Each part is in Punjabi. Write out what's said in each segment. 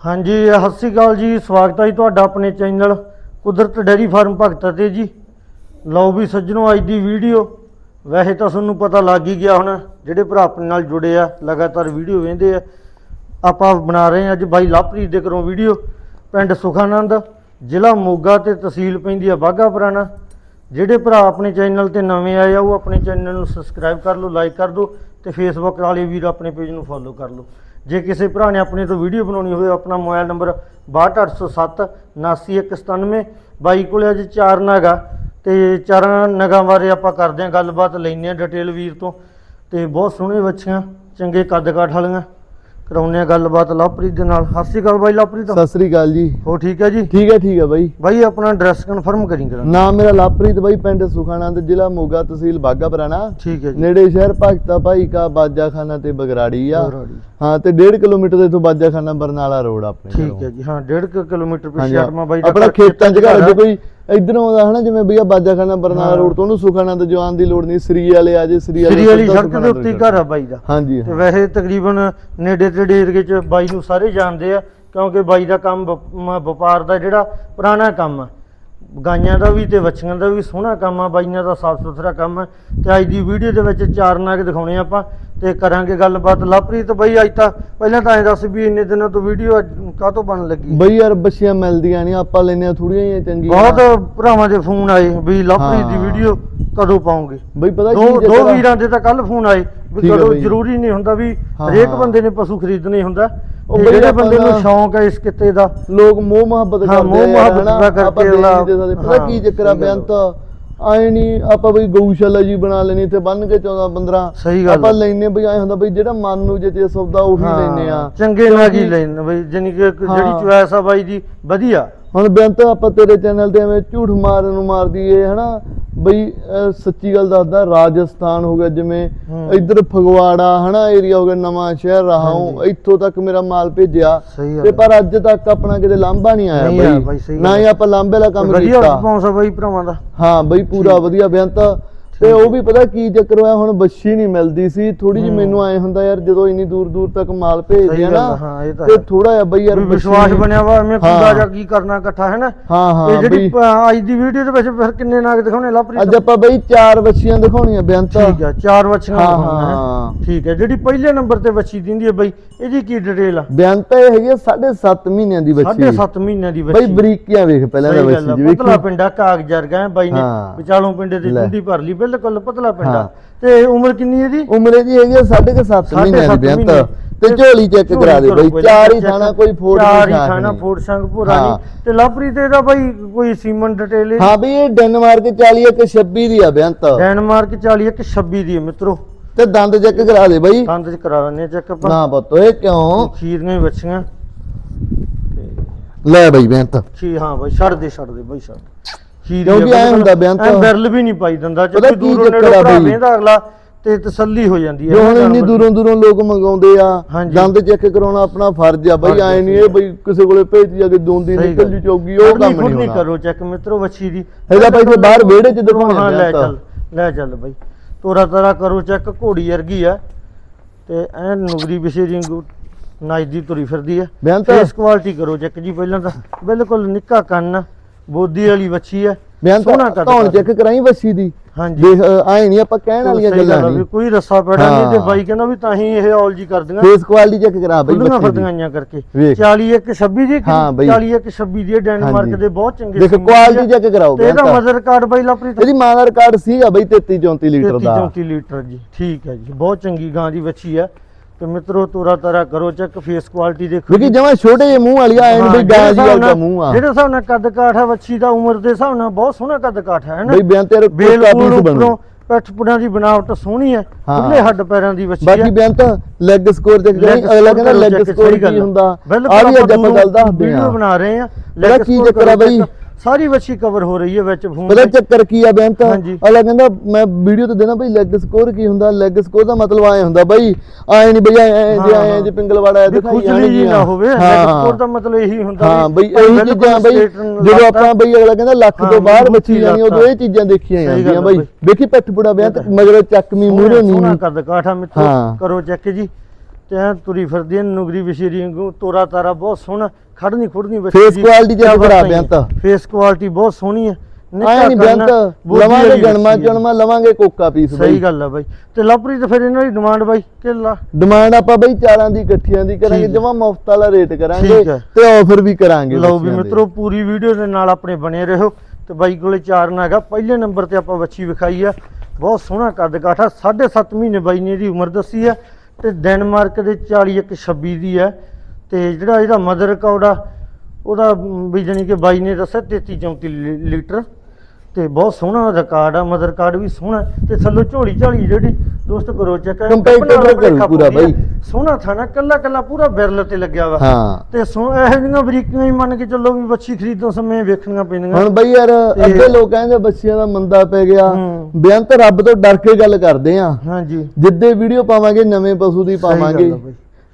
ਹਾਂਜੀ ਸਤਿ ਸ਼੍ਰੀ ਅਕਾਲ ਜੀ। ਸਵਾਗਤ ਹੈ ਜੀ ਤੁਹਾਡਾ ਆਪਣੇ ਚੈਨਲ ਕੁਦਰਤ ਡੈਰੀ ਫਾਰਮ ਭਗਤਾ ਤੇ ਜੀ। ਲਓ ਵੀ ਸੱਜਣੋ, ਅੱਜ ਦੀ ਵੀਡੀਓ। ਵੈਸੇ ਤਾਂ ਤੁਹਾਨੂੰ ਪਤਾ ਲੱਗ ਹੀ ਗਿਆ ਹੁਣ, ਜਿਹੜੇ ਭਰਾ ਆਪਣੇ ਨਾਲ ਜੁੜੇ ਆ, ਲਗਾਤਾਰ ਵੀਡੀਓ ਵੇਖਦੇ ਆ। ਆਪਾਂ ਬਣਾ ਰਹੇ ਹਾਂ ਅੱਜ ਬਾਈ ਲਵਪ੍ਰੀਤ ਦੇ ਘਰੋਂ ਵੀਡੀਓ, ਪਿੰਡ ਸੁਖਾਨੰਦ, ਜ਼ਿਲ੍ਹਾ ਮੋਗਾ ਤੇ ਤਹਿਸੀਲ ਪੈਂਦੀ ਆ ਬਾਘਾ ਪੁਰਾਣਾ। ਜਿਹੜੇ ਭਰਾ ਆਪਣੇ ਚੈਨਲ ਤੇ ਨਵੇਂ ਆਏ ਆ, ਉਹ ਆਪਣੇ ਚੈਨਲ ਨੂੰ ਸਬਸਕ੍ਰਾਈਬ ਕਰ ਲਓ ਲਾਈਕ ਕਰ ਦਿਓ ਤੇ ਫੇਸਬੁੱਕ ਵਾਲੇ ਵੀਰ ਆਪਣੇ ਪੇਜ ਨੂੰ ਫੋਲੋ ਕਰ ਲਓ। ਜੇ ਕਿਸੇ ਭਰਾ ਨੇ ਆਪਣੇ ਤੋਂ ਵੀਡੀਓ ਬਣਾਉਣੀ ਹੋਵੇ, ਆਪਣਾ ਮੋਬਾਈਲ ਨੰਬਰ 62807 79197 ਬਾਈ ਕੋਲੇ ਅੱਜ ਚਾਰ ਨਗ ਆ, ਤੇ ਚਾਰਾਂ ਨਗਾਂ ਬਾਰੇ ਆਪਾਂ ਕਰਦੇ ਹਾਂ ਗੱਲਬਾਤ, ਲੈਂਦੇ ਹਾਂ ਡਿਟੇਲ ਵੀਰ ਤੋਂ, ਤੇ ਬਹੁਤ ਸੋਹਣੇ ਬੱਚੀਆਂ ਚੰਗੇ ਕੱਦ ਕਾਠ ਵਾਲੀਆਂ। ਕਰਾਉਂਦੇ ਆ ਗੱਲਬਾਤ ਲਵਪ੍ਰੀਤ ਦੇ ਨਾਲ। ਸਤਿ ਸ਼੍ਰੀ ਅਕਾਲ ਬਾਈ ਲਵਪ੍ਰੀਤ। ਸਤਿ ਸ੍ਰੀ ਅਕਾਲ ਜੀ। ਹੋ ਠੀਕ ਹੈ ਜੀ? ਠੀਕ ਹੈ ਠੀਕ ਹੈ ਬਾਈ। ਬਾਈ ਆਪਣਾ ਐਡਰੈਸ ਕਨਫਰਮ ਕਰੀ ਕਰਾਂ। ਨਾਮ ਮੇਰਾ ਲਵਪ੍ਰੀਤ ਬਾਈ ਪਿੰਡ ਸੁਖਾਨੰਦ ਜ਼ਿਲ੍ਹਾ ਮੋਗਾ ਤਹਿਸੀਲ ਬਾਗਾ ਪੁਰਾਣਾ ਠੀਕ ਹੈ ਜੀ। ਨੇੜੇ ਸ਼ਹਿਰ ਭਗਤਾ ਭਾਈ ਕਾ ਬਾਜਾਖਾਨਾ ਤੇ ਬਗਰਾੜੀ ਆ। ਹਾਂ ਤੇ 1.5 ਕਿਲੋਮੀਟਰ ਦੇ ਤੋਂ ਬਾਜਾਖਾਨਾ ਬਰਨਾਲਾ ਰੋਡ ਆਪਣੇ ਠੀਕ ਹੈ ਜੀ ਹਾਂ 1.5 ਕਿਲੋਮੀਟਰ ਪਿੱਛੇ ਆਟਮਾ ਬਾਈ ਦਾ ਆਪਣਾ ਖੇਤਾਂ 'ਚ ਘਰ। ਜੇ ਕੋਈ ਇਧਰੋਂ ਆਉਂਦਾ ਹਨਾ ਜਿਵੇਂ ਭਈਆ ਬਾਜਾਖਾਨਾ ਬਰਨਾਲਾ ਹਾਂ। ਰੋਡ ਤੋਂ ਉਹਨੂੰ ਸੁਖਾਨੰਦ ਜਵਾਨ ਦੀ ਲੋੜ ਨਹੀਂ ਸ੍ਰੀ ਵਾਲੇ ਆ ਜੇ ਸ੍ਰੀ ਵਾਲੇ ਸ੍ਰੀ ਵਾਲੀ ਸੜਕ ਦੇ ਉੱਤੇ। ਘਰ ਆ ਬਾਈ ਦਾ ਹਾਂਜੀ ਤੇ। ਵੈਸੇ ਤਕਰੀਬਨ ਨੇੜੇ ਤੇੜੇ ਏਰੀਏ ਚ ਬਾਈ ਨੂੰ ਸਾਰੇ ਜਾਣਦੇ ਆ ਕਿਉਂਕਿ ਬਾਈ ਦਾ ਕੰਮ ਵਪਾਰ ਦਾ ਜਿਹੜਾ ਪੁਰਾਣਾ ਕੰਮ ਆ ਗਾਈਆਂ ਦਾ ਵੀ ਤੇ ਵੱਛੀਆਂ ਦਾ ਵੀ ਸੋਹਣਾ ਕੰਮ ਆ ਬਾਈਆਂ ਦਾ ਸਾਫ਼ ਸੁਥਰਾ ਕੰਮ ਆ ਤੇ ਅੱਜ ਦੀ ਵੀਡੀਓ ਦੇ ਵਿੱਚ ਚਾਰ ਨਾਗ ਦਿਖਾਉਣੇ ਆਪਾਂ ਤੇ ਕਰਾਂਗੇ ਗੱਲਬਾਤ ਲਵਪ੍ਰੀਤ ਬਾਈ ਅੱਜ ਤਾਂ ਪਹਿਲਾਂ ਤਾਂ ਐਂ ਦੱਸ ਵੀ ਇੰਨੇ ਦਿਨਾਂ ਤੋਂ ਵੀਡੀਓ ਕਾਹਤੋਂ ਬਣਨ ਲੱਗੀ ਬਈ ਯਾਰ ਬੱਚੀਆਂ ਮਿਲਦੀਆਂ ਨਹੀਂ ਆਪਾਂ ਲੈਨੇ ਆ ਥੋੜੀਆਂ ਜਿਹੀਆਂ ਚੰਗੀਆਂ ਬਹੁਤ ਭਰਾਵਾਂ ਦੇ ਫੋਨ ਆਏ ਵੀ ਲਵਪ੍ਰੀਤ ਦੀ ਹਾਂ। ਵੀਡੀਓ ਕਦੋਂ ਪਾਉਂਗੇ ਬਈ ਪਤਾ ਦੋ ਕੀ ਦੋ? ਵੀਰਾਂ ਦੇ ਤਾਂ ਕੱਲ ਫੋਨ ਆਏ ਵੀ ਕਦੋਂ। ਜ਼ਰੂਰੀ ਨਹੀਂ ਹੁੰਦਾ ਵੀ ਹਾਂ, ਹਰੇਕ ਹਾਂ। ਬੰਦੇ ਨੇ ਪਸ਼ੂ ਖਰੀਦਣਾ ਹੀ ਹੁੰਦਾ ਉਹ ਜਿਹੜੇ ਬੰਦੇ ਨੂੰ ਸ਼ੌਂਕ ਹੈ ਇਸ ਕਿੱਤੇ ਦਾ ਲੋਕ ਮੋਹ ਮੁਹੱਬਤ ਕਰਦੇ ਮੋਹ ਆ ਯਾਰ, ਮੁਹੱਬਤ ਕਰਕੇ ਸਕਦੇ। ਪਤਾ ਕੀ ਚੱਕਰ ਆ ਬੇਅੰਤ? ਆਏ ਨਹੀਂ ਆਪਾਂ ਬਈ ਗਊਸ਼ਾਲਾ ਜੀ ਬਣਾ ਲੈਣੀ ਤੇ ਬੰਨ ਕੇ 14 15 ਸਹੀ ਗੱਲ ਆਪਾਂ। ਲੈਨੇ ਬਈ ਹੁੰਦਾ ਬਈ ਜਿਹੜਾ ਮਨ ਨੂੰ ਜੇ ਤੇ ਸੌਦਾ ਉਹੀ ਲੈਨੇ ਆ ਚੰਗੇ ਨਾਲ ਹੀ ਲੈਣ ਬਈ? ਜਾਨੀ ਕਿ। ਜਿਹੜੀ ਚੁਆਇਸ ਆ ਬਾਈ ਦੀ ਵਧੀਆ। ਹੁਣ ਬੇਅੰਤ ਆਪਾਂ ਤੇਰੇ ਚੈਨਲ ਤੇ ਐਵੇਂ ਝੂਠ ਮਾਰਨ ਨੂੰ ਮਾਰਦੀ ਏ ਹਨਾ ਬਈ ਸੱਚੀ ਗੱਲ ਦੱਸਦਾ ਰਾਜਸਥਾਨ ਹੋ ਗਿਆ ਜਿਵੇਂ। ਇੱਧਰ ਫਗਵਾੜਾ ਹਨਾ ਏਰੀਆ ਹੋ ਗਿਆ ਨਵਾਂ ਸ਼ਹਿਰ ਰਹਾਉ। ਇੱਥੋਂ ਤੱਕ ਮੇਰਾ ਮਾਲ ਭੇਜਿਆ ਤੇ। ਪਰ ਅੱਜ ਤੱਕ ਆਪਣਾ ਕਿਤੇ ਲਾਂਭਾ ਨਹੀਂ ਆਇਆ ਬਾਈ, ਨਾ ਹੀ। ਆਪਾਂ ਲਾਂਭੇ ਵਾਲਾ ਕੰਮ ਵਧੀਆ ਕੀਤਾ ਰਿਸਪੌਂਸ ਆ ਬਾਈ ਭਰਾਵਾਂ ਦਾ ਹਾਂ ਬਈ ਪੂਰਾ। ਵਧੀਆ ਬੇਅੰਤ ਤੇ ਉਹ ਵੀ ਪਤਾ ਕੀ ਚੱਕਰ ਹੋਇਆ ਹੁਣ ਬੱਛੀ ਨਹੀਂ ਮਿਲਦੀ ਸੀ ਥੋੜੀ ਜਿਹੀ। ਮੈਨੂੰ ਐ ਹੁੰਦਾ ਯਾਰ ਜਦੋਂ ਇੰਨੀ ਦੂਰ ਦੂਰ ਤੱਕ ਮਾਲ ਭੇਜਦੇ ਆ ਨਾ ਇਹ ਤਾਂ। ਥੋੜਾ ਜਿਹਾ ਬਈ ਯਾਰ ਵਿਸ਼ਵਾਸ ਬਣਿਆ ਵਾ ਐਵੇਂ ਹਾਂ। ਕੁੰਡਾ ਜਾਂ ਕੀ ਕਰਨਾ ਇਕੱਠਾ ਹੈ ਨਾ ਹਾਂ ਹਾਂ ਤੇ ਜਿਹੜੀ ਬਈ ਅੱਜ ਦੀ ਵੀਡੀਓ ਦੇ ਵਿੱਚ ਫਿਰ ਕਿੰਨੇ ਨਾਗ ਦਿਖਾਉਣੇ ਲਵਪ੍ਰੀਤ ਅੱਜ ਆਪਾਂ ਬਈ ਚਾਰ ਬੱਚੀਆਂ ਦਿਖਾਉਣੀਆਂ ਬੇਅੰਤ ਠੀਕ ਆ ਚਾਰ ਵੱਛੀਆਂ ਹਾਂ, ਦਿਖਾਉਣੀਆਂ ਹੈਂ। ਠੀਕ ਹੈ ਜਿਹੜੀ ਪਹਿਲੇ ਨੰਬਰ ਤੇ ਵੱਛੀ ਦਿੰਦੀ ਹੈ ਬਈ ਇਹਦੀ ਕੀ ਡਿਟੇਲ ਆ ਬੇਅੰਤ ਇਹ ਹੈਗੀ 7.5 ਮਹੀਨਿਆਂ ਦੀ ਬੱਚੀ ਸਾਢੇ ਸੱਤ ਮਹੀਨਿਆਂ ਦੀ ਬਈ ਵੱਛੀ ਬਰੀਕੀਆਂ ਵੇਖ ਪਹਿਲਾਂ ਦਾ ਬੱਚੀ ਜੀ ਪਤਲਾ ਪਿੰਡਾ ਕਾਗ ਜਰਗਾ ਹੈ ਬਾਈ ਨੇ। ਵਿਚਾਲੋਂ ਪਿੰਡੇ ਦੀ। ਚੁੰਡੀ ਭਰ ਲਈ ਬਿਲਕੁਲ ਪਤਲਾ ਪਿੰਡਾ ਹਾਂ। ਤੇ ਉਮਰ ਕਿੰਨੀ ਇਹਦੀ ਉਮਰ ਇਹਦੀ ਹੈਗੀ 7.5 ਸਾਢੇ ਮਹੀਨਿਆਂ ਸੱਤ ਦੀ ਬੇਅੰਤ। ਮਹੀਨੇ। ਤੇ ਝੋਲੀ ਚੈੱਕ ਕਰਾ ਦੇ ਬਈ ਚਾਰ ਹੀ ਥਾਣਾ ਕੋਈ ਫੋੜ ਚਾਰ ਹੀ ਨਹੀਂ ਥਾਣਾ। ਫੋੜ ਸੰਗ ਭੂਰਾ ਹਾਂ। ਨਹੀਂ ਤੇ ਲਵਪ੍ਰੀਤ ਇਹਦਾ ਬਾਈ ਕੋਈ ਸੀਮਨ ਡਿਟੇਲ ਹਾਂ ਬਈ ਇਹ ਡੈਨਮਾਰਕ 40 ਇੱਕ 26 ਦੀ ਆ ਬੇਅੰਤ। ਡੈਨਮਾਰਕ 40 ਇੱਕ 26 ਦੀ ਹੈ ਮਿੱਤਰੋ। ਤੇ ਦੰਦ ਚੈੱਕ ਕਰਾ ਦੇ ਬਈ। ਦੰਦ ਚ ਕਰਾ ਲੈਣੇ ਚੈੱਕ ਆਪਾਂ। ਨਾ ਪੁੱਤ ਇਹ ਕਿਉਂ? ਖੀਰੀਆਂ ਹੀ ਬੱਚੀਆਂ ਲੈ ਬਈ ਬੇਅੰਤ। ਖੀ ਹਾਂ ਬਾਈ ਛੱਡ ਦੇ ਛੱਡ ਦੇ ਬਾਈ ਛੱਡ ਖੀਰ ਕਿਉਂਕਿ ਐਂ ਹੁੰਦਾ ਬਿਆਨ ਤਾਂ- ਬਿਰਲ ਵੀ ਨਹੀਂ ਪਾਈ ਦਿੰਦਾ ਜੇ ਦੂਰੋਂ ਨੇੜੋਂ ਭਰਾ? ਵੇਂਦਾ ਅਗਲਾ ਤੇ ਤਸੱਲੀ ਹੋ ਜਾਂਦੀ ਹੈ ਜੋ ਹੁਣ ਇੰਨੀ ਦੂਰੋਂ ਦੂਰੋਂ ਲੋਕ ਮੰਗਾਉਂਦੇ ਆ। ਦੰਦ ਚੈੱਕ ਕਰਾਉਣਾ ਆਪਣਾ ਫਰਜ਼ ਆ ਬਈ ਐ ਨਹੀਂ ਇਹ ਬਈ ਕਿਸੇ ਕੋਲੇ ਭੇਜ ਜਾ ਕੇ ਦੋਂਦੀ ਨਿਕਲ। ਜੂ ਚੌਗੀ ਉਹ ਕੰਮ ਨਹੀਂ ਹੋਣਾ। ਕਰੋ ਚੈੱਕ ਮਿੱਤਰੋ ਵੱਛੀ ਦੀ। ਇਹਦਾ ਬਾਈ ਫਿਰ ਬਾਹਰ ਵਿਹੜੇ 'ਚ ਦਿਖਾਉਣੇ ਹਾਂ ਲੈ ਤਾਂ। ਚੱਲ ਲੈ ਚੱਲ ਬਾਈ। ਤੋਰਾ ਤਾਰਾ ਕਰੋ ਚੈੱਕ ਘੋੜੀ ਵਰਗੀ ਆ। ਤੇ ਐ ਨੁਗਰੀ ਵਿਸ਼ੇ ਰਿੰਗੂ ਨਾਈਸ ਦੀ ਤੁਰੀ ਫਿਰਦੀ ਆ। ਬਿਆਨ ਤਾਂ ਫੇਸ ਕੁਆਲਿਟੀ ਕਰੋ ਚੈੱਕ ਜੀ ਪਹਿਲਾਂ ਤਾਂ ਬਿਲਕੁਲ ਨਿੱਕਾ ਕੰਨ। ਬੋਦੀ ਵਾਲੀ ਵੱਛੀ ਆ ਬਿਆਨ ਸੋਹਣਾ ਤਾਂ ਕੱਦ ਧੌਣ। ਚੈੱਕ ਕਰਾਈ ਬੱਸੀ ਦੀ ਹਾਂਜੀ ਦੇਖ ਆਏ ਨਹੀਂ ਆਪਾਂ ਕਹਿਣ ਵਾਲੀਆਂ ਗੱਲ ਨਹੀਂ ਕੋਈ ਰੱਸਾ ਪੈੜਾ ਨਹੀਂ ਤੇ ਹਾਂ। ਬਾਈ ਕਹਿੰਦਾ ਵੀ ਤਾਂ ਹੀ ਇਹ ਔਲ ਜੀ ਕਰਦੀਆਂ ਫੇਸ ਕੁਆਲਿਟੀ ਚੈੱਕ ਕਰਾ ਬਈ ਬੱਚੀ ਆਈਆਂ ਕਰਕੇ ਵੇਖ। 40 ਇੱਕ 26 ਦੀ ਹਾਂ ਬਈ। 40 ਇੱਕ 26 ਦੀ ਡੈਨਮਾਰਕ। ਦੇ ਬਹੁਤ ਚੰਗੇ ਦੇਖ ਕੁਆਲਿਟੀ। ਚੈੱਕ ਕਰਾਓ ਤੇ ਇਹਦਾ ਮਦਰ ਕਾਰਡ ਬਾਈ ਲਾਪਰੀ ਇਹਦੀ ਮਾਂ ਦਾ ਰਿਕਾਰਡ ਸੀਗਾ ਬਈ 33 34 ਲੀਟਰ 33 ਦਾ 34 ਲੀਟਰ ਜੀ ਠੀਕ ਹੈ ਜੀ ਬਹੁਤ ਚੰਗੀ ਗਾਂ ਦੀ ਵੱਛੀ ਆ ਤੇ ਮਿੱਤਰੋ ਤੋਰਾ ਤਾਰਾ ਕਰੋ ਚੈੱਕ ਫੇਸ ਕੁਆਲਿਟੀ ਦੇਖੋ ਕਿਉਂਕਿ ਜਮਾ ਛੋਟੇ ਜਿਹੇ ਮੂੰਹ ਵਾਲੀ ਆ ਐਨ ਬਈ ਗਾਂ ਜੀ ਵਾਲਾ ਮੂੰਹ ਆ। ਜਿਹੜੇ ਹਿਸਾਬ ਨਾਲ ਕੱਦ ਕਾਠ ਹੈ ਵੱਛੀ ਦਾ ਉਮਰ ਦੇ ਹਿਸਾਬ ਨਾਲ ਬਹੁਤ ਸੋਹਣਾ ਕੱਦ ਕਾਠ ਹੈ ਨਾ ਬਈ ਬਿਆਨ ਤੇਰੇ ਬੇਲ ਕੋਲ ਪੂਲ ਪੀਸ ਬਣੂ। ਉੱਪਰੋਂ ਪਿੱਠ ਪੁੜਾਂ ਦੀ ਬਣਾਵਟ ਸੋਹਣੀ ਹੈ। ਖੁੱਲੇ ਹੱਡ ਪੈਰਾਂ ਦੀ ਵੱਛੀ ਬਾਕੀ ਹੈ ਬਿਆਨ ਤਾਂ ਲੈਗ ਸਕੋਰ ਦੇਖ ਜਾਈ ਅਗਲਾ ਕਹਿੰਦਾ ਲੈਗ ਸਕੋਰ ਕੀ ਆ। ਹੁੰਦਾ। ਆ ਵੀ ਅੱਜ ਆਪਾਂ ਗੱਲ ਦੱਸਦੇ ਵੀਡੀਓ ਆ ਬਣਾ ਰਹੇ ਆ। ਪਤਾ leg ਕੀ ਚੱਕਰ ਆ ਬਈ? ਸਾਰੀ ਵੱਛੀ ਕਵਰ ਹੋ ਰਹੀ ਹੈ ਵਿੱਚ ਫੋਨ ਪਤਾ ਚੱਕਰ ਕੀ ਆ ਬਿਆਨ ਤਾਂ ਹਾਂਜੀ। ਅਗਲਾ ਕਹਿੰਦਾ ਮੈਂ ਵੀਡੀਓ ਤੇ ਦੇਣਾ ਬਈ ਲੈਗ ਸਕੋਰ ਕੀ ਹੁੰਦਾ ਲੈਗ ਸਕੋਰ ਦਾ ਮਤਲਬ ਆਏ ਹੁੰਦਾ ਬਈ ਆਏ ਨਹੀਂ ਬਈ ਐ ਜੇ ਹਾਂ, ਆਏ। ਜੇ ਪਿੰਗਲਵਾੜਾ ਵੀ ਖੁਜਲੀ ਜੀ ਨਾ ਹੋਵੇ ਲੈਗ ਸਕੋਰ ਦਾ ਮਤਲਬ ਇਹੀ ਹੁੰਦਾ ਹਾਂ ਬਈ ਇਹੀ ਬਿਲਕੁਲ ਚੀਜ਼ਾਂ ਬਈ straight ਨੂੰ ਜਦੋਂ ਲੱਤ। ਆਪਾਂ ਬਈ ਅਗਲਾ ਕਹਿੰਦਾ ਲੱਖ ਹਾਂ, ਤੋਂ ਬਾਹਰ ਬੱਚੀ ਜਾਣੀ ਉਦੋਂ ਇਹ ਚੀਜ਼ਾਂ ਦੇਖੀਆਂ ਸਹੀ ਜਾਂਦੀਆਂ ਆ ਬਈ ਬਈ। ਵੇਖੀ ਪਿੱਠ ਪੁੜਾ ਤੇ ਮਗਰ ਚੱਕਮੀ ਮੂਹਰੇ ਸੋਹਣਾ ਨਹੀਂ ਕੱਦ ਕਾਠਾ ਹਾਂ। ਕਰੋ ਚੈੱਕ ਜੀ ਤੇ ਐ ਤੁਰੀ ਫਿਰਦੀ ਐ ਨੁਗਰੀ ਵਿਸ਼ੇਰੀ ਵਾਂਗੂ ਤੋਰਾ ਤਾਰਾ ਬਹੁਤ ਸੋਹਣਾ ਖੜਨੀ ਖੁੜਨੀ ਬੱਚੀ Face ਦੀ। quality check ਕਿਆ ਕਰਾ ਬਾਤਾਂ ਹੀ ਬਿਆਨ ਤਾਂ। ਫੇਸ ਕੁਆਲਿਟੀ ਬਹੁਤ ਸੋਹਣੀ ਹੈ ਆਏ ਨਹੀਂ ਬੇਅੰਤ ਲਵਾਂਗੇ ਗਣਮਾ ਚਣਮਾ ਲਵਾਂਗੇ ਕੋਕਾ ਪੀਸ ਸਹੀ ਗੱਲ ਆ ਬਾਈ ਤੇ ਲਵਪ੍ਰੀਤ ਫਿਰ ਇਹਨਾਂ ਦੀ ਡਿਮਾਂਡ ਬਾਈ ਕਿੱਲਾ ਡਿਮਾਂਡ ਆਪਾਂ ਬਈ ਚਾਰਾਂ ਦੀ ਇਕੱਠੀਆਂ ਦੀ ਕਰਾਂਗੇ। ਜਮਾ ਮੁਫਤ ਵਾਲਾ ਰੇਟ ਕਰਾਂਗੇ। ਤੇ ਆਫਰ ਵੀ ਕਰਾਂਗੇ ਲਓ ਵੀ ਦੇ। ਮਿੱਤਰੋ ਪੂਰੀ ਵੀਡੀਓ ਦੇ ਨਾਲ ਆਪਣੇ ਬਣੇ ਰਹੋ ਤੇ ਬਾਈ ਕੋਲੇ ਚਾਰਨ ਹੈਗਾ ਪਹਿਲੇ ਨੰਬਰ ਤੇ ਆਪਾਂ ਬੱਚੀ ਵਿਖਾਈ ਆ ਬਹੁਤ ਸੋਹਣਾ ਕੱਦ ਕਾਠਾ 7.5 ਮਹੀਨੇ ਬਾਈ ਨੇ ਇਹਦੀ ਉਮਰ ਦੱਸੀ ਆ ਤੇ ਡੈਨਮਾਰਕ ਦੇ 41 26 ਦੀ ਹੈ ਤੇ ਜਿਹੜਾ ਇਹਦਾ ਮਦਰ ਰਿਕਾਰਡ ਆ, ਉਹਦਾ, ਵੀ ਜਾਣੀ ਕਿ ਬਾਈ ਨੇ ਦੱਸਿਆ 33 34 ਲੀਟਰ। ਤੇ ਬਹੁਤ ਸੋਹਣਾ ਰਿਕਾਰਡ ਆ ਮਦਰ ਕਾਰਡ ਵੀ ਸੋਹਣਾ ਤੇ ਥੱਲੋਂ ਝੋਲੀ ਝਾਲੀ ਜਿਹੜੀ ਦੋਸਤ ਕਰੋ ਚੈੱਕ Competitor ਕਰੂ ਪੂਰਾ ਬਾਈ। ਸੋਹਣਾ ਥਾਣਾ ਕੱਲਾ ਕੱਲਾ ਪੂਰਾ ਬਿਰਲ ਤੇ ਲੱਗਿਆ ਵਾ। ਹਾਂ। ਤੇ ਸੋ ਇਹੋ ਜਿਹੀਆਂ ਬਰੀਕੀਆਂ ਹੀ ਮੰਨ ਕੇ ਚੱਲੋ ਵੀ ਬੱਚੀ ਖਰੀਦਣ ਸਮੇਂ ਵੇਖਣੀਆਂ ਪੈਂਦੀਆਂ ਹੁਣ ਬਈ ਯਾਰ ਅੱਧੇ ਲੋਕ ਕਹਿੰਦੇ ਬੱਚਿਆਂ ਦਾ ਮੰਦਾ ਪੈ ਗਿਆ। ਬੇਅੰਤ ਰੱਬ ਤੋਂ ਡਰ ਕੇ ਗੱਲ ਕਰਦੇ ਆ। ਹਾਂਜੀ। ਜਿੱਦੇ ਵੀਡੀਓ ਪਾਵਾਂਗੇ ਨਵੇਂ ਪਸ਼ੂ ਦੀ ਪਾਵਾਂਗੇ।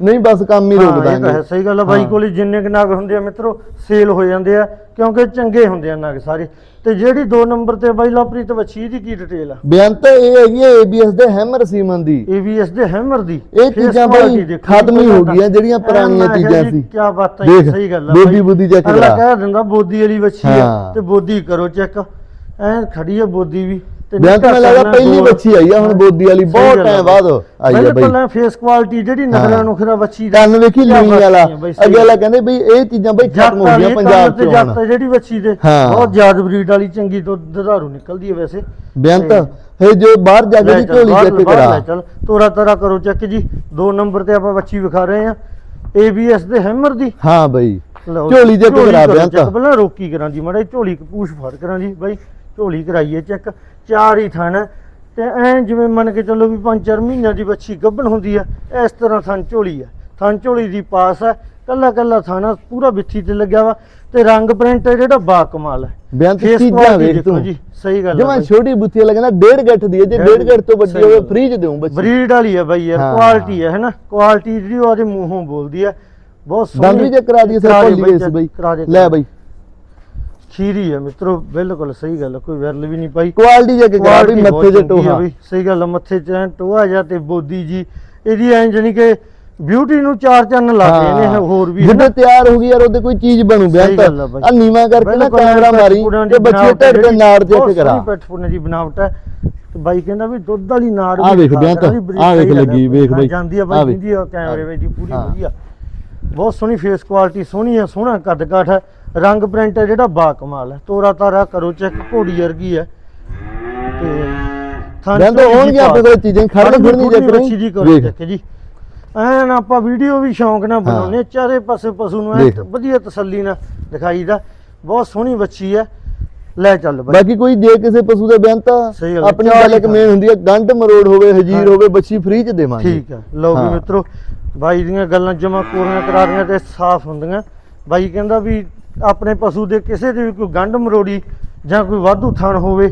ਨਹੀਂ ਬਸ ਕੰਮ ਹੀ ਹਾਂ, ਰੋਕ ਇਹ ਤਾਂ ਹੈ ਸਹੀ ਗੱਲ ਆ ਬਾਈ। ਕੋਲੇ ਜਿੰਨੇ ਕੁ ਨਗ ਹੁੰਦੇ ਆ ਮਿੱਤਰੋ ਸੇਲ ਹੋ ਜਾਂਦੇ ਆ ਕਿਉਂਕਿ ਚੰਗੇ ਹੁੰਦੇ ਆ ਨਗ ਸਾਰੇ। ਤੇ ਜਿਹੜੀ 2 ਨੰਬਰ ਤੇ ਬਾਈ ਲਵਪ੍ਰੀਤ ਬੱਚੀ ਦੀ ਕੀ ਡਿਟੇਲ ਆ? ਬੇਅੰਤ ਇਹ ਹੈਗੀ ਹੈ ABS ਦੇ ਹੈਮਰ ਸੀਮਨ ਦੀ। ABS ਦੇ ਹੈਮਰ ਦੀ। ਇਹ ਚੀਜ਼ਾਂ ਬਾਈ ਖਤਮ ਹੀ ਹੋ ਗਈਆਂ ਜਿਹੜੀਆਂ ਪੁਰਾਣੀਆਂ ਚੀਜ਼ਾਂ ਸੀ। ਕੀ ਬਾਤ ਹੈ ਸਹੀ ਗੱਲ ਆ ਬੋਦੀ। ਬੁੱਦੀ ਅਗਲਾ ਕਰਾ। ਕਹਿ ਦਿੰਦਾ ਬੋਦੀ ਵਾਲੀ ਬੱਚੀ ਆ। ਤੇ ਬੋਦੀ ਕਰੋ ਚੈੱਕ। ਐ ਖੜੀ ਆ ਬੋਦੀ ਵੀ। ਤੇ ਨਿੱਘਾ ਮੈਨੂੰ ਲੱਗਦਾ ਪਹਿਲੀ। ਬੱਚੀ ਆਈ ਆ ਹੁਣ ਬੋਦੀ ਵਾਲੀ ਬਹੁਤ ਟਾਈਮ। ਬਾਅਦ ਆਈ ਆ ਬਿਲਕੁਲ ਬਈ। ਐ ਫੇਸ ਕੁਆਲਿਟੀ ਜਿਹੜੀ ਨਖਰਾ ਨੁਖਰਾ ਬੱਚੀ ਕੰਨ ਵੇਖੀ ਬਾਤ ਵਾਲਾ। ਅੱਗੇ ਵਾਲਾ। ਕਹਿੰਦੇ ਬਈ ਇਹ ਚੀਜ਼ਾਂ ਬਈ ਖਤਮ ਹੋ ਗਈਆਂ ਪੰਜਾਬ ਤੇ ਚ ਹੁਣ। ਜਿਹੜੀ ਬੱਚੀ ਦੇ। ਬਹੁਤ ਯਾਦ ਬਰੀਡ ਵਾਲੀ ਚੰਗੀ ਦੁੱਧ ਦੁਧਾਰੂ ਨਿਕਲਦੀ ਹੈ ਵੈਸੇ। ਬੇਅੰਤ ਤੇ- ਇਹ ਜੋ ਬਾਹਰ ਜਾ ਕੇ ਦੀ ਝੋਲੀ ਚੈੱਕ ਕਰਾ। ਚੱਲ ਤੋਰਾ ਤੋਰਾ ਕਰੋ ਚੈੱਕ ਜੀ। ਦੋ ਨੰਬਰ ਤੇ ਆਪਾਂ ਬੱਚੀ ਵਿਖਾ ਰਹੇ ਆ ABS ਦੇ ਹੈਮਰ ਦੀ। ਹਾਂ ਬਈ। ਝੋਲੀ check ਕਰਾ ਬੇਅੰਤ। ਪਹਿਲਾਂ ਰੋਕੀ ਕਰਾਂ ਜੀ ਮਾੜਾ ਝੋਲੀ ਪੂਛ ਫੜ ਕਰਾਂ ਜੀ ਬਾਈ। ਝੋਲੀ ਕਰਾਈਏ ਚੈੱਕ। ਚਾਰ ਹੀ ਥਣ। ਤੇ ਐ ਜਿਵੇਂ ਮੰਨ ਕੇ ਚੱਲੋ ਵੀ ਪੰਜ ਚਾਰ ਮਹੀਨਿਆਂ ਦੀ ਬੱਚੀ ਗੱਭਣ ਹੁੰਦੀ ਆ ਇਸ ਤਰ੍ਹਾਂ ਥਣ ਝੋਲੀ ਆ। ਥਣ ਝੋਲੀ ਦੀ ਪਾਸ ਹੈ ਕੱਲਾ ਕੱਲਾ ਥਾਣਾ ਪੂਰਾ ਵਿੱਥੀ ਤੇ ਲੱਗਿਆ ਵਾ ਤੇ ਰੰਗ ਪ੍ਰਿੰਟ ਜਿਹੜਾ ਬਾ ਕਮਾਲ ਹੈ Face ਚੀਜ਼ਾਂ ਵੇਖ ਤੂੰ। ਜੀ ਸਹੀ ਗੱਲ ਹੈ ਜਿਵੇਂ। ਛੋਟੀ ਬੁੱਤੀ ਲੱਗਣਾ ਡੇਢ ਗੱਠ ਦੀ ਹੈ ਜੇ ਡੇਢ ਗੱਠ ਤੋਂ ਵੱਡੀ ਹੋਵੇ। ਫ੍ਰੀ ਚ ਦੇਉਂ ਬੱਚੀ। ਬਰੀਡ ਵਾਲੀ ਹੈ ਬਾਈ ਯਾਰ। ਕੁਆਲਿਟੀ ਹੈ ਹੈਨਾ? ਕੁਆਲਿਟੀ ਜਿਹੜੀ ਉਹਦੇ ਮੂੰਹੋਂ ਬੋਲਦੀ ਹੈ ਬਹੁਤ ਦੰਦ ਵੀ ਚੈੱਕ ਕਰਾ ਦਈਏ ਸਰ ਭੁੱਲ ਗਏ ਸੀ ਬਈ। ਲੈ ਬਈ। ਖੀਰੀ ਹੈ ਮਿੱਤਰੋ ਬਿਲਕੁਲ ਸਹੀ ਗੱਲ ਕੋਈ ਵਿਰਲ ਵੀ ਨਹੀਂ ਪਾਈ ਕੁਆਲਿਟੀ ਵੀ Quality ਮੱਥੇ ਤੇ ਟੋਹਾ ਸਹੀ ਗੱਲ ਮੱਥੇ 'ਚ ਟੋਹਾ ਜਾ ਤੇ ਬੋਦੀ ਜੀ ਇਹਦੀ ਐਂ ਜਾਨੀ ਕਿ ਬਿਊਟੀ ਨੂੰ ਚਾਰ ਚੰਨ ਲੱਗੇ ਨੇ ਹੋਰ ਵੀ ਜਿੱਦੇ ਤਿਆਰ ਹੋ ਗਈ ਯਾਰ ਉਹਦੇ ਕੋਈ ਚੀਜ਼ ਬਣੂ ਗੱਲ ਆ। ਆ ਨੀਵਾ ਕਰਕੇ ਨਾ ਕੈਮਰਾ ਮਾਰੀ ਤੇ ਬੱਚੇ ਢੱਡ ਤੇ ਨਾੜ ਚੈੱਕ ਕਰਾ ਪੈਟਪੂੜਾਂ ਦੀ ਬਣਾਵਟ ਹੈ ਤੇ ਬਾਈ ਕਹਿੰਦਾ ਵੀ ਦੁੱਧ ਵਾਲੀ ਨਾੜ ਵੀ ਵੇਖ ਆਹ ਵੇਖ ਸਹੀ ਗੱਲ ਹੈ। ਲੱਗੀ, ਵੇਖ ਬਾਈ। ਜਾਂਦੀ ਆ ਬਾਈ ਵੇਖ। ਜਿੰਦੀ ਆ ਕੈਮਰੇ ਵਿੱਚ ਪੂਰੀ। ਵਧੀਆ ਬਹੁਤ ਸੋਹਣੀ ਫੇਸ ਕੁਆਲਿਟੀ ਸੋਹਣੀ ਹੈ ਸੋਹਣਾ ਕੱਦ ਕਾਠ ਹੈ। ਰੰਗ ਪ੍ਰਿੰਟ ਹੈ ਜਿਹੜਾ ਬਾ ਕਮਾਲ ਹੈ। ਤੋਰਾ ਤਾਰਾ ਕਰੋ ਚੈੱਕ ਘੋੜੀ ਵਰਗੀ ਹੈ। ਤੇ ਥਣ ਬੇਅੰਤ ਝੋਲੀ ਦੀ ਹੋਣਗੇ ਆਪਣੇ ਕੋਲ ਚੀਜ਼ਾਂ ਖੜਨ ਖੜਨ ਖੁੜਨੀ ਚੈੱਕ ਬੱਚੀ ਦੀ ਕਰੋ ਵੇਖ। ਚੈੱਕ ਜੀ। ਐਨ ਆਪਾਂ ਵੀਡੀਓ ਵੀ ਸ਼ੌਂਕ ਨਾਲ ਬਣਾਉਂਦੇ ਹਾਂ, ਚਾਰੇ ਪਾਸੇ ਪਸ਼ੂ ਨੂੰ। ਵਧੀਆ ਤਸੱਲੀ ਨਾਲ ਦਿਖਾਈਦਾ। ਬਹੁਤ ਸੋਹਣੀ ਬੱਚੀ ਹੈ। ਲੈ ਚੱਲ ਬਾਕੀ ਕੋਈ ਜੇ ਕਿਸੇ ਪਸ਼ੂ ਦੇ ਗੱਲ ਹੈ, ਆਪਣੀ ਗੱਲ ਇੱਕ। ਮੇਨ ਹੁੰਦੀ ਹੈ। ਗੰਢ ਮਰੋੜ ਹੋਵੇ ਹਜੀਰ। ਹੋਵੇ ਬੱਚੀ ਫ੍ਰੀ ਚ ਦੇਵਾਂਗੇ। ਠੀਕ ਹੈ। ਲਓ ਵੀ। ਮਿੱਤਰੋ ਬਾਈ ਦੀਆਂ ਗੱਲਾਂ ਜਮਾ ਕੋਰੀਆਂ ਕਰਾਰੀਆਂ ਤੇ ਸਾਫ਼ ਹੁੰਦੀਆਂ। ਬਾਈ ਕਹਿੰਦਾ ਵੀ ਆਪਣੇ ਪਸ਼ੂ ਦੇ ਕਿਸੇ ਦੇ ਵੀ ਕੋਈ ਗੰਢ ਮਰੋੜੀ ਜਾਂ ਕੋਈ ਵਾਧੂ ਥਣ ਹੋਵੇ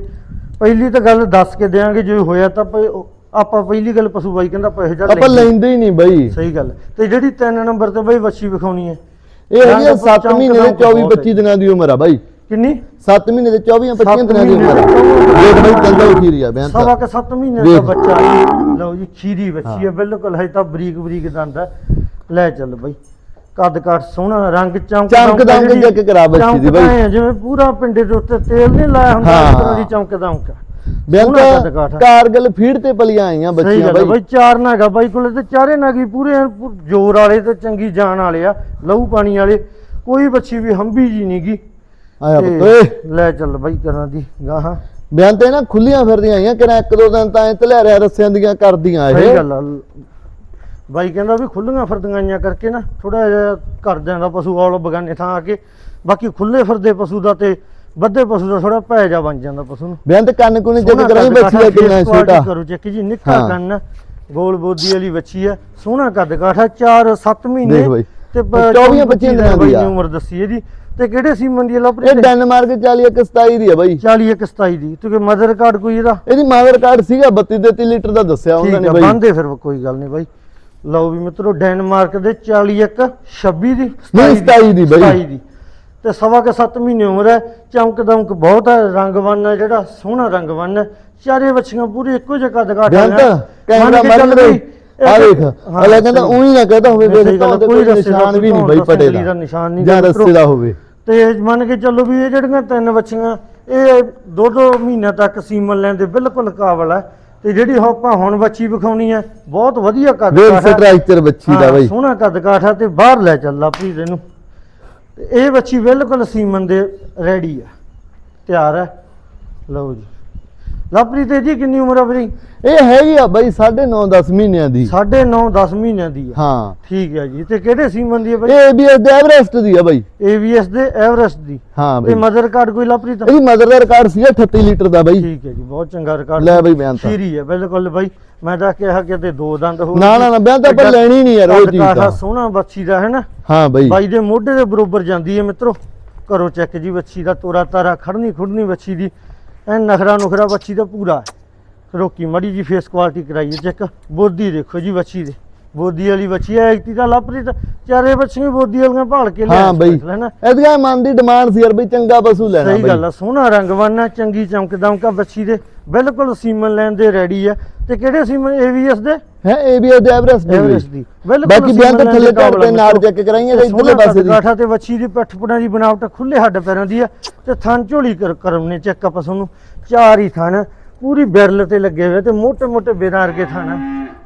ਪਹਿਲੀ ਤਾਂ ਗੱਲ ਦੱਸ ਕੇ ਦੇਾਂਗੇ ਜੇ ਹੋਇਆ ਤਾਂ ਆਪਾਂ ਪਹਿਲੀ ਗੱਲ ਪਸ਼ੂ ਬਾਈ ਕਹਿੰਦਾ ਪੈਸੇ ਜਾ ਆਪਾਂ ਲੈਂਦੇ। ਹੀ ਨਹੀਂ ਬਾਈ। ਸਹੀ ਗੱਲ। ਤੇ ਜਿਹੜੀ ਤਿੰਨ ਨੰਬਰ ਤੇ ਬਾਈ ਵੱਛੀ ਵਿਖਾਉਣੀ ਹੈ। ਇਹ ਹੈਗੀ ਰੰਗ 7 ਚਮਕ ਮਹੀਨੇ ਦੇ ਦਾ 24 ਬਹੁਤ ਹੈ। 25 ਦਿਨਾਂ ਦੀ ਉਮਰ ਆ ਬਾਈ। ਕਿੰਨੀ? 7 ਮਹੀਨੇ ਦੇ 24 25 ਸੱਤ ਦਿਨਾਂ ਦੀ ਉਮਰ ਮਹੀਨੇ ਦੇਖ ਬਾਈ ਕੰਦਾ ਉਖੀਰੀ ਆ ਬੇਅੰਤ ਸਵਾ ਕੇ 7 ਮਹੀਨੇ ਦਾ। ਬੱਚਾ ਲਓ ਜੀ ਖੀਰੀ ਬੱਚੀ ਹੈ ਬਿਲਕੁਲ ਹੈ ਤਾਂ ਬਰੀਕ ਬਰੀਕ ਦੰਦ ਹੈ ਲੈ ਚੱਲ ਬਾਈ। ਕੱਦ ਕਾਠ ਸੋਹਣਾ ਰੰਗ ਚਮਕ ਚਮਕ ਦਮਕ check ਕਰਾ ਬੱਚੀ ਦੀ ਬਾਈ। ਚਮਕਦਾ ਹੈ ਜਿਵੇਂ ਪੂਰਾ ਪਿੰਡੇ ਦੇ ਉੱਤੇ ਤੇਲ ਨਹੀਂ ਲਾਇਆ ਹੁੰਦਾ ਇਸ ਤਰ੍ਹਾਂ ਦੀ ਹਾਂ। ਚਮਕ ਦਮਕ ਸੋਹਣਾ ਕੱਦ ਬੇਅੰਤ ਕਾਠ ਹੈ। ਕਾਰਗਲ ਫੀਡ ਤੇ ਪਲੀਆਂ ਆਈਆਂ ਬੱਚੀਆਂ ਹੈ ਬਾਈ। ਬਾਈ ਚਾਰ ਨਾਗਾ ਬਾਈ ਕੋਲੇ ਤੇ ਚਾਰੇ ਨਾਗੀ ਪੂਰੇ ਜ਼ੋਰ ਵਾਲੇ ਤੇ ਚੰਗੀ ਜਾਨ ਵਾਲੇ ਆ ਲਹੂ ਪਾਣੀ ਵਾਲੇ। ਕੋਈ ਬੱਚੀ ਵੀ ਹੰਬੀ ਜੀ ਨਹੀਂਗੀ ਆਇਆ ਪੁੱਤ ਓਏ। ਲੈ ਚੱਲ ਬਾਈ ਕਰਾਂ ਦੀ ਗਾਹਾਂ। ਬਿਆਨ ਤੇ ਨਾ ਖੁੱਲੀਆਂ ਫਿਰਦੀਆਂ ਆਈਆਂ ਕਿਰਾ ਇੱਕ ਦੋ ਦਿਨ ਤਾਂ ਐ ਤਲਿਆਰਿਆ ਰੱਸਿਆਂ ਦੀਆਂ ਕਰਦੀਆਂ ਸਹੀ ਇਹ ਗੱਲ ਆ। ਬਾਈ ਕਹਿੰਦਾ ਵੀ ਖੁੱਲੀਆਂ ਫਿਰਦੀਆਂ ਕਰਕੇ ਨਾ ਥੋੜਾ ਜਿਹਾ ਘਰ ਜਾਂਦਾ ਪਸ਼ੂ ਵਾਲ ਬਗਾਨੇ ਥਾਂ ਆ ਕੇ ਬਾਕੀ ਖੁੱਲੇ ਫਿਰਦੇ ਪਸ਼ੂ ਦਾ ਤੇ ਵੱਧੇ ਪਸ਼ੂ ਦਾ ਥੋੜਾ ਭੈ ਜਾ ਬਣ ਜਾਂਦਾ ਪਸ਼ੂ ਨੂੰ। ਬਿਆਨ ਤੇ ਕੰਨ ਕੁਨੇ ਚੈੱਕ ਸੋਹਣਾ ਕਰਾਈ ਬੱਚੀ ਦਾ ਕਾਠਾ, ਕਿੰਨਾ ਛੋਟਾ। ਕਰੋ ਚੈੱਕ ਜੀ ਨਿੱਕਾ ਹਾਂ। ਕੰਨ ਗੋਲ ਬੋਦੀ ਵਾਲੀ ਬੱਚੀ ਆ ਸੋਹਣਾ ਕੱਦ ਕਾਠਾ 4 7 ਮਹੀਨੇ ਦੇਖ ਬਾਈ। ਤੇ ਤੇ 24 25 ਦਿਨਾਂ ਦੀ ਬਾਈ ਆ। ਉਮਰ ਦੱਸੀ ਇਹਦੀ। ਤੇ ਕਿਹੜੇ ਸੀਮਨ ਦੀ ਆ ਇਹ ਡੈਨਮਾਰਕ 40 ਇੱਕ 27 ਦੀ ਆ ਬਾਈ। 40 ਇੱਕ 27 ਦੀ। ਤੇ ਮਦਰ ਕਾਰਡ ਕੋਈ ਇਹਦਾ? ਇਹਦੀ ਮਾਦਰ ਕਾਰਡ ਸੀਗਾ 32 33 ਲੀਟਰ ਦਾ ਦੱਸਿਆ ਉਹਨਾਂ ਠੀਕ ਨੇ ਆ ਬਾਈ। ਬੰਦੇ ਫਿਰ ਕੋਈ ਗੱਲ ਨਹੀਂ ਬਾਈ। ਲਓ ਵੀ ਮਿੱਤਰੋ ਡੈਨਮਾਰਕ ਦੇ 41 ਇੱਕ 26 ਦੀ ਨਹੀਂ, 27 ਦੀ ਬਾਈ। 27 ਦੀ। ਤੇ ਸਵਾ ਕੇ 7 ਮਹੀਨੇ ਉਮਰ ਹੈ ਚਮਕ ਦਮਕ ਬਹੁਤ ਹੈ ਰੰਗਵੰਨ ਹੈ ਜਿਹੜਾ ਸੋਹਣਾ ਰੰਗਵੰਨ ਹੈ। ਚਾਰੇ ਬੱਚੀਆਂ ਪੂਰੇ ਇੱਕੋ ਜਿਹਾ ਕੱਦ ਤਾਂ ਵਾਲੀਆਂ। ਕੈਮਰਾ ਮਾਰੀ। ਵੀ ਆ ਦੇਖ ਅਗਲਾ ਕਹਿੰਦਾ। ਉਹੀ ਨਾ ਕਹਦਾ ਹੋਵੇ ਕੋਈ ਦਾ ਨਿਸ਼ਾਨ ਵੀ ਨਹੀਂ ਬਈ ਪਟੇ ਦਾ ਦਾ ਨਿਸ਼ਾਨ ਨਹੀਂ ਜਾਂ ਰਸਤੇ ਦਾ ਹੋਵੇ। ਤੇ ਮੰਨ ਕੇ ਚੱਲੋ ਵੀ ਇਹ ਜਿਹੜੀਆਂ ਤਿੰਨ ਬੱਚੀਆਂ ਇਹ ਦੋ ਦੋ ਮਹੀਨਿਆਂ ਤੱਕ ਸੀਮਨ ਲੈਣ ਦੇ ਬਿਲਕੁਲ ਕਾਬਲ ਹੈ ਤੇ ਜਿਹੜੀ ਆਪਾਂ ਹੁਣ ਬੱਚੀ ਵਿਖਾਉਣੀ ਹੈ ਬਹੁਤ ਵਧੀਆ ਕੱਦ ਕਾਠ ਹੈ। ਸਟ੍ਰਾਈਕਚਰ ਬੱਚੀ ਦਾ ਬਈ। ਸੋਹਣਾ ਕੱਦ ਕਾਠ ਤੇ ਬਾਹਰ ਲੈ ਚੱਲਾ ਪ੍ਰੀਤ ਇਹਨੂੰ। ਤੇ ਇਹ ਬੱਚੀ ਬਿਲਕੁਲ ਸੀਮਨ ਦੇ ਰੈਡੀ ਆ ਤਿਆਰ ਹੈ ਲਓ ਜੀ। ਲਵਪ੍ਰੀਤ ਜੀ ਕਿੰਨੀ ਉਮਰ ਆ ਬਈ? ਇਹ ਹੈਗੀ ਆ ਬਈ 9.5 10 ਮਹੀਨਿਆਂ ਦੀ। 9.5 10 ਮਹੀਨਿਆਂ ਦੀ ਆ। ਹਾਂ। ਠੀਕ ਹੈ ਜੀ। ਤੇ ਕਿਹੜੇ ਸੀਮਨ ਦੀ ਹੈ ਬਈ? ਇਹ ਏਬੀਐਸ ਦੇ ਐਵਰੈਸਟ ਦੀ ਆ ਬਈ। AVS ਦੇ ਐਵਰੈਸਟ ਦੀ। ਹਾਂ ਤੇ ਬਈ। ਮਦਰ ਕਾਰਡ ਕੋਈ ਲਵਪ੍ਰੀਤ? ਇਹਦੀ ਮਦਰ ਦਾ ਰਿਕਾਰਡ ਸੀ 38 ਲੀਟਰ ਦਾ ਬਈ। ਠੀਕ ਹੈ ਜੀ ਬਹੁਤ ਚੰਗਾ ਰਿਕਾਰਡ। ਲੈ ਬਈ ਬਿਆਨ ਤਾਂ। ਖੀਰੀ ਹੈ ਬਿਲਕੁਲ ਬਾਈ। ਮੈਂ ਤਾਂ ਕਿਹਾ ਕਿ ਤੇ ਦੋ ਦੰਦ ਹੋ ਨਾ ਨਾ ਨਾ ਬਿਆਨ ਤਾਂ ਆਪਾਂ ਲੈਣੀ ਨਹੀਂ ਯਾਰ ਉਹ ਚੀਜ਼ ਦਾ ਸੋਹਣਾ ਬੱਚੀ ਦਾ ਹੈ ਨਾ? ਹਾਂ ਬਈ। ਬਾਈ ਦੇ ਮੋਢੇ ਦੇ ਬਰੋਬਰ ਜਾਂਦੀ ਹੈ ਮਿੱਤਰੋ। ਕਰੋ ਚੈੱਕ ਜੀ ਬੱਚੀ ਦਾ ਤੋਰਾ ਤਾਰਾ ਖੜਨੀ ਖੁੜਨੀ ਬੱਚੀ ਦੀ। ਐ ਨਖਰਾ ਨੁਖਰਾ ਬੱਚੀ ਦਾ ਪੂਰਾ ਹੈ। ਰੋਕੀ, ਮੜੀ ਜੀ ਫੇਸ ਕੁਆਲਿਟੀ ਕਰਾਈਏ ਚੈੱਕ ਬੋਦੀ ਦੇਖੋ ਜੀ ਬੱਚੀ ਦੇ। ਬੋਦੀ ਵਾਲੀ ਬੱਚੀ ਹੈ ਇੱਕ ਦਾ ਲਾਪਰੀ ਤਾਂ ਚਾਰੇ ਬੱਚੀਆਂ ਬੋਦੀ ਵਾਲੀਆਂ ਭਾਲ ਕੇ ਲਿਆ ਹਾਂ ਬਈ। ਨਾ। ਇਹਦੀਆਂ ਮਨ ਦੀ ਡਿਮਾਂਡ ਸੀ ਯਾਰ ਬਈ ਚੰਗਾ ਪਸ਼ੂ ਲੈਣਾ ਸਹੀ ਗੱਲ ਆ ਸੋਹਣਾ ਰੰਗ ਵਰਨਾ ਚੰਗੀ ਚਮਕ ਦਮਕਾ ਬੱਚੀ ਦੇ ਬਿਲਕੁਲ ਸੀਮਨ ਲੈਣ ਦੇ ਰੈਡੀ ਆ। ਤੇ ਕਿਹੜੇ ਸੀਮਨ ਏਵੀਐਸ ਦੇ? ਹੈ ਏਬੀਐਸ ਦੇ ਐਵਰੈਸਟ ਦੀ ਐਵਰੇਜ। ਦੀ। ਬਿਲਕੁਲ ਬਾਕੀ ਬਿਆਨ ਤਾਂ ਥੱਲੇ ਘਰ ਤੇ ਨਾਲ ਚੈੱਕ ਕਰਾਈਆਂ ਤੇ ਤੇ ਇਧਰਲੇ ਪਾਸੇ ਦੀ। ਗਾਠਾ ਤੇ ਵੱਛੀ ਦੀ ਪਿੱਠ ਪੁੜਾਂ ਦੀ ਬਣਾਵਟ ਖੁੱਲੇ ਹੱਡ ਪੈਰਾਂ ਦੀ ਆ ਤੇ ਥਣ ਝੋਲੀ ਕਰ ਕਰਮਨੇ ਚੈੱਕ ਆਪਾਂ ਤੁਹਾਨੂੰ ਚਾਰ ਹੀ ਥਣ। ਪੂਰੀ ਬੈਰਲ ਤੇ ਲੱਗੇ ਹੋਏ ਤੇ ਮੋਟੇ ਮੋਟੇ ਬੇਨਾਰ ਕੇ ਥਾਣਾ।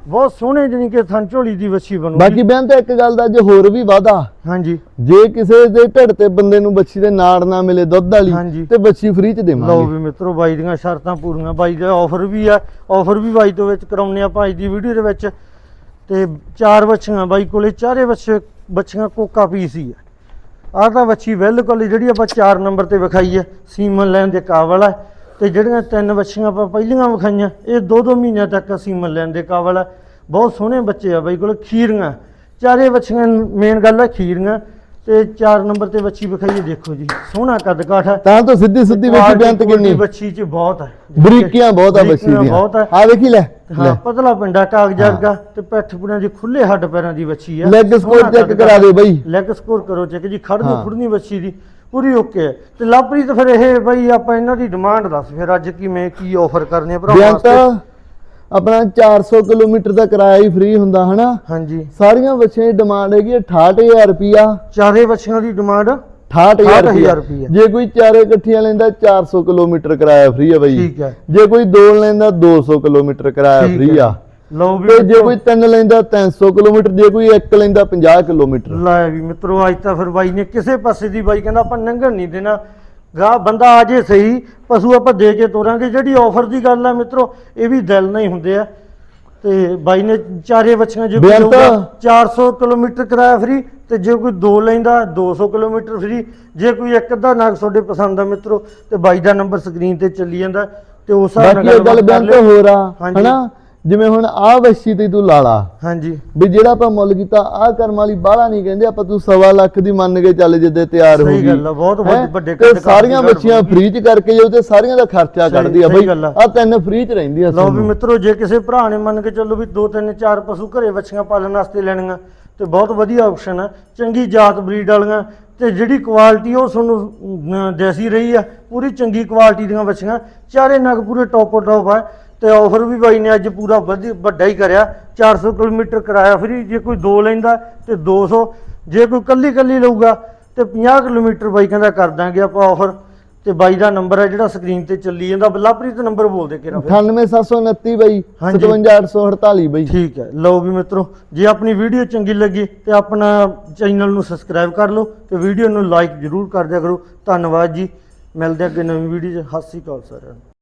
ਬਹੁਤ ਸੋਹਣੇ ਜਣੀ ਕਿ ਥਣ ਝੋਲੀ ਦੀ ਵੱਛੀ ਬਣੂ ਬਾਕੀ ਬਹਿਨ ਤਾਂ ਇੱਕ ਗੱਲ ਦਾ ਜੇ ਹੋਰ ਵੀ ਵਾਦਾ ਹਾਂਜੀ। ਜੇ ਕਿਸੇ ਦੇ ਢਿੱਡ ਤੇ ਬੰਦੇ ਨੂੰ ਵੱਛੀ ਦੇ ਨਾੜ ਨਾ ਮਿਲੇ ਦੁੱਧ ਵਾਲੀ ਤੇ ਵੱਛੀ ਫ੍ਰੀ ਚ ਦੇਵਾਂਗੇ। ਲਓ ਵੀ ਮਿੱਤਰੋ ਬਾਈ ਦੀਆਂ ਸ਼ਰਤਾਂ ਪੂਰੀਆਂ। ਬਾਈ ਦਾ ਆਫਰ ਵੀ ਆ ਆਫਰ ਵੀ ਬਾਈ ਤੋਂ ਵਿੱਚ ਕਰਾਉਣੇ ਆ ਭਾਈ ਦੀ ਵੀਡੀਓ ਦੇ ਵਿੱਚ। ਤੇ ਚਾਰ ਵੱਛੀਆਂ ਬਾਈ ਕੋਲੇ ਚਾਰੇ ਵੱਛੇ ਵੱਛੀਆਂ ਕੋਕਾ ਪੀ ਸੀ ਆ। ਆਹ ਤਾਂ ਵੱਛੀ ਬਿਲਕੁਲ ਜਿਹੜੀ ਆਪਾਂ ਚਾਰ ਨੰਬਰ ਤੇ ਵਿਖਾਈ ਹੈ ਸੀਮਨ ਲੈਣ ਦੇ ਕਾਬਲ ਹੈ ਤੇ ਜਿਹੜੀਆਂ ਤਿੰਨ ਬੱਚੀਆਂ ਆਪਾਂ ਪਹਿਲੀਆਂ ਵਿਖਾਈਆਂ ਇਹ ਦੋ ਦੋ ਮਹੀਨਿਆਂ ਤੱਕ ਸੀਮਨ ਲੈਣ ਦੇ ਕਾਬਲ ਬਹੁਤ ਸੋਹਣੇ ਬੱਚੇ ਆ ਬਾਈ ਕੋਲ ਖੀਰੀਆਂ। ਚਾਰੇ ਬੱਚੀਆਂ ਮੇਨ ਗੱਲ ਹੈ ਖੀਰੀਆਂ। ਤੇ 4 ਨੰਬਰ ਤੇ ਬੱਚੀ ਵਿਖਾਈਏ ਦੇਖੋ ਜੀ ਸੋਹਣਾ ਕੱਦ ਕਾਠ ਹੈ ਤਾਂ ਤੋਂ ਸਿੱਧੀ ਸਿੱਧੀ ਵੇਖੀ ਬਿਆਨ ਤੇ ਕਿੰਨੀ ਬੱਚੀ ਚ ਬਹੁਤ ਹੈ ਬਰੀਕੀਆਂ ਬਹੁਤ ਆ ਬੱਚੀ ਦੀਆਂ। ਬਹੁਤ ਹੈ ਆ ਵੇਖੀ ਲੈ ਹਾਂ ਪਤਲਾ ਪਿੰਡਾ ਕਾਗਜ਼ਾਂ ਵਰਗਾ ਤੇ ਪਿੱਠ ਪੁੜਾਂ ਦੀ ਖੁੱਲੇ ਹੱਡ ਪੈਰਾਂ ਦੀ ਬੱਚੀ ਹੈ ਲੈਗ ਸਕੋਰ ਚੈੱਕ ਕਰਾ ਦੇ ਬਈ। ਲੈਗ ਸਕੋਰ ਕਰੋ ਚੈੱਕ ਜੀ ਖੜਨੀ ਹਾਂ। ਖੁੜਨੀ ਬੱਚੀ ਦੀ। ਪੂਰੀ ਓਕੇ। ਤੇ ਲਾਪਰੀ ਤਾਂ ਫਿਰ ਇਹ ਬਈ ਆਪਾਂ ਇਹਨਾਂ ਦੀ ਡਿਮਾਂਡ ਦੱਸ ਫਿਰ ਅੱਜ ਕਿਵੇਂ ਕੀ ਆਫਰ ਕਰਨੀ ਹੈ ਭਰਾਵਾਂ ਬਿਆਨ ਤਾਂ ਵਾਸਤੇ? ਆਪਣਾ 400 ਕਿਲੋਮੀਟਰ ਦਾ ਕਿਰਾਇਆ ਹੀ ਫ੍ਰੀ ਹੁੰਦਾ ਹਨਾ? ਹਾਂਜੀ। ਸਾਰੀਆਂ ਬੱਚਿਆਂ ਦੀ ਡਿਮਾਂਡ ਹੈਗੀ ਹੈ 68000 ਰੁਪਿਆ ਚਾਰੇ ਬੱਚੀਆਂ ਦੀ ਡਿਮਾਂਡ 68000 68,000 ਰੁਪਿਆ। ਜੇ ਕੋਈ ਚਾਰੇ ਇਕੱਠੀਆਂ ਲੈਂਦਾ 400 ਕਿਲੋਮੀਟਰ ਕਿਰਾਇਆ ਫ੍ਰੀ ਹੈ ਬਈ। ਠੀਕ ਹੈ। ਜੇ ਕੋਈ ਦੋ ਲੈਂਦਾ 200 ਕਿਲੋਮੀਟਰ ਕਿਰਾਇਆ ਫ੍ਰੀ। ਆ। ਲਓ ਵੀ ਤੇ ਜੇ ਕੋਈ ਤਿੰਨ ਲੈਂਦਾ 300 ਕਿਲੋਮੀਟਰ ਜੇ ਕੋਈ ਇੱਕ ਲੈਂਦਾ 50 ਕਿਲੋਮੀਟਰ। ਲੈ ਵੀ ਮਿੱਤਰੋ ਅੱਜ ਤਾਂ ਫਿਰ ਬਾਈ ਨੇ ਕਿਸੇ ਪਾਸੇ ਦੀ ਬਾਈ ਕਹਿੰਦਾ ਆਪਾਂ ਨੰਗਣ ਨਹੀਂ ਦੇਣਾ। ਗਾ ਬੰਦਾ ਆ ਜੇ ਸਹੀ ਪਸ਼ੂ ਆਪਾਂ ਦੇ ਕੇ ਤੋਰਾਂਗੇ। ਜਿਹੜੀ ਆਫਰ ਦੀ ਗੱਲ ਆ ਮਿੱਤਰੋ ਇਹ ਵੀ ਦਿਲ ਨਹੀਂ ਹੁੰਦੇ ਆ। ਤੇ ਬਾਈ ਨੇ ਚਾਰੇ ਬੱਚੀਆਂ ਜੇ ਕੋਈ। ਲਊਗਾ 400 ਕਿਲੋਮੀਟਰ ਕਿਰਾਇਆ ਫ੍ਰੀ ਤੇ ਜੇ ਕੋਈ ਦੋ ਲੈਂਦਾ 200 ਕਿਲੋਮੀਟਰ ਫ੍ਰੀ ਜੇ ਕੋਈ ਇੱਕ ਅੱਧਾ ਨਾਗ ਤੁਹਾਡੇ ਪਸੰਦ ਆ ਮਿੱਤਰੋ ਤੇ ਬਾਈ ਦਾ ਨੰਬਰ ਸਕਰੀਨ ਤੇ ਚੱਲੀ ਜਾਂਦਾ। ਤੇ ਉਸ ਹਿਸਾਬ ਇਹ ਗੱਲ ਬਿਆਨ ਤੇ ਆ ਹਾਂਜੀ। ਹਨਾ? ਜਿਵੇਂ ਹੁਣ ਆਹ ਵੱਛੀ ਤੇ ਤੂੰ ਲਾ ਲਾ ਹਾਂਜੀ। ਵੀ ਜਿਹੜਾ ਆਪਾਂ ਮੁੱਲ ਕੀਤਾ ਆਹ ਕਰਮ ਵਾਲੀ ਬਾਹਲਾ ਨਹੀਂ ਕਹਿੰਦੇ ਆਪਾਂ ਤੂੰ ਸਵਾ ਲੱਖ ਦੀ ਮੰਨ ਕੇ ਚੱਲ ਜਿੱਦੇ ਤਿਆਰ ਹੋ ਸਹੀ ਗਈ। ਗੱਲ ਆ, ਬਹੁਤ ਵੱਡੇ-? ਵੱਡੇ ਸਾਰੀਆਂ ਬੱਚੀਆਂ ਫ੍ਰੀ ਚ ਕਰਕੇ ਤੇ ਸਾਰੀਆਂ ਦਾ ਖਰਚਾ ਕੱਢਦੀ ਆ ਬਈ ਆ। ਆ ਤਿੰਨ ਫ੍ਰੀ ਚ ਰਹਿੰਦੀਆਂ ਲਓ ਵੀ ਸਾਨੂੰ। ਮਿੱਤਰੋ ਜੇ ਕਿਸੇ ਭਰਾ ਨੇ ਮੰਨ ਕੇ ਚੱਲੋ ਵੀ ਦੋ ਤਿੰਨ ਚਾਰ ਪਸ਼ੂ ਘਰੇ ਬੱਚੀਆਂ ਪਾਲਣ ਵਾਸਤੇ ਲੈਣੀਆਂ ਤੇ ਬਹੁਤ ਵਧੀਆ ਆਪਸ਼ਨ ਆ। ਚੰਗੀ ਜਾਤ ਬਰੀਡ ਵਾਲੀਆਂ ਤੇ ਜਿਹੜੀ ਕੁਆਲਿਟੀ ਉਹ ਤੁਹਾਨੂੰ ਦੇਸੀ ਰਹੀ ਆ ਪੂਰੀ ਚੰਗੀ ਕੁਆਲਿਟੀ ਦੀਆਂ ਬੱਚੀਆਂ ਚਾਰੇ ਨਗ ਪੂਰੇ ਟੌਪ ਟੌਪ ਆ। ਤੇ ਆਫਰ ਵੀ ਬਾਈ ਨੇ ਅੱਜ ਪੂਰਾ ਵਧੀ- ਵੱਡਾ ਹੀ ਕਰਿਆ। 400 ਕਿਲੋਮੀਟਰ ਕਿਰਾਇਆ ਫਰੀ ਜੇ ਕੋਈ ਦੋ ਲੈਂਦਾ ਤੇ 200 ਜੇ ਕੋਈ ਕੱਲੀ ਕੱਲੀ ਲਊਗਾ ਤੇ 50 ਕਿਲੋਮੀਟਰ ਬਾਈ ਕਹਿੰਦਾ ਕਰ ਦਾਂਗੇ ਆਪਾਂ ਆਫਰ ਤੇ ਬਾਈ ਦਾ ਨੰਬਰ ਹੈ ਜਿਹੜਾ ਸਕਰੀਨ ਤੇ ਚੱਲੀ ਜਾਂਦਾ। ਬਲਾਪ੍ਰੀਤ ਨੰਬਰ ਬੋਲ ਦੇ ਕਿਰਾ 98729 ਬਈ। ਹਾਂਜੀ। 57848 ਬਈ। ਠੀਕ ਹੈ। ਲਓ ਵੀ ਮਿੱਤਰੋ ਜੇ ਆਪਣੀ ਵੀਡੀਓ ਚੰਗੀ ਲੱਗੀ ਤੇ ਆਪਣਾ ਚੈਨਲ ਨੂੰ ਸਬਸਕ੍ਰਾਈਬ ਕਰ ਲਓ ਤੇ ਵੀਡੀਓ ਨੂੰ ਲਾਈਕ ਜ਼ਰੂਰ ਕਰ ਦਿਆ ਕਰੋ। ਧੰਨਵਾਦ ਜੀ। ਮਿਲਦੇ ਹਾਂ ਅੱਗੇ ਨਵੀਂ ਵੀਡੀਓ 'ਚ। ਸਤਿ ਸ਼੍ਰੀ ਅਕਾਲ ਸਾਰਿਆਂ ਨੂੰ।